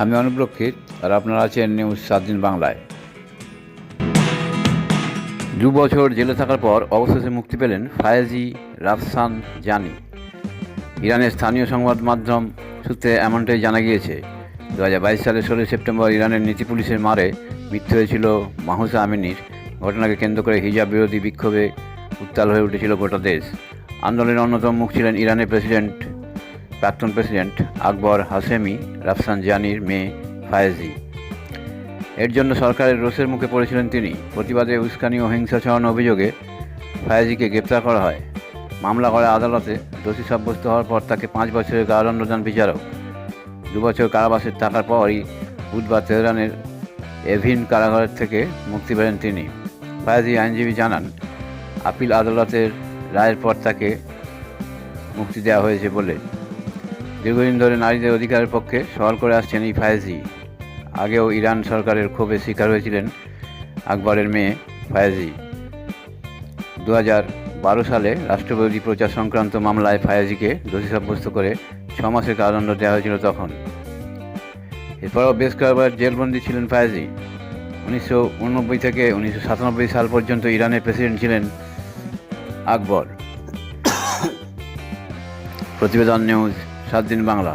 আমি অনুপ্রক্ষিত আর আপনারা আছেন নিউজ সাত দিন বাংলায়। দু বছর জেলে থাকার পর অবশেষে মুক্তি পেলেন ফায়েজি রাফসান জানি। ইরানের স্থানীয় সংবাদ মাধ্যম সূত্রে এমনটাই জানা গিয়েছে দু হাজার বাইশ সালের ষোলোই সেপ্টেম্বর ইরানের নীতি পুলিশের মারে মৃত্যু হয়েছিল মাহুসা আমিনীর। ঘটনাকে কেন্দ্র করে হিজাব বিরোধী বিক্ষোভে উত্তাল হয়ে উঠেছিল গোটা দেশ। আন্দোলনের অন্যতম মুখ ছিলেন ইরানের প্রেসিডেন্ট প্রাক্তন প্রেসিডেন্ট আকবর হাসেমি রাফসান জানির মেয়ে ফায়েজি। এর জন্য সরকারের রোষের মুখে পড়েছিলেন তিনি। প্রতিবাদে উস্কানি ও হিংসা ছড়ানো অভিযোগে ফায়েজিকে গ্রেপ্তার করা হয়। মামলা করে আদালতে দোষী সাব্যস্ত হওয়ার পর তাকে পাঁচ বছরের কারাদণ্ড দেন বিচারক। দুবছর কারাবাসের থাকার পরই বুধবার তেহরানের এভিন কারাগারের থেকে মুক্তি পেলেন তিনি। ফায়েজি আইনজীবী জানান, আপিল আদালতের রায়ের পর তাকে মুক্তি দেওয়া হয়েছে বলে দীর্ঘদিন ধরে নারীদের অধিকারের পক্ষে সওয়াল করে আসছেন এই ফায়েজি। আগেও ইরান সরকারের ক্ষোভে শিকার হয়েছিলেন আকবরের মেয়ে ফায়েজি। দু হাজার বারো সালে রাষ্ট্রবিরোধী প্রচার সংক্রান্ত মামলায় ফায়েজিকে দোষী সাব্যস্ত করে ছ মাসের কারাদণ্ড দেওয়া হয়েছিল তখন। এরপরও বেশ কয়েকবার জেলবন্দি ছিলেন ফায়েজি। উনিশশো উননব্বই থেকে উনিশশো সাতানব্বই সাল পর্যন্ত ইরানের প্রেসিডেন্ট ছিলেন আকবর। প্রতিবেদন নিউজ সাত দিন বাংলা।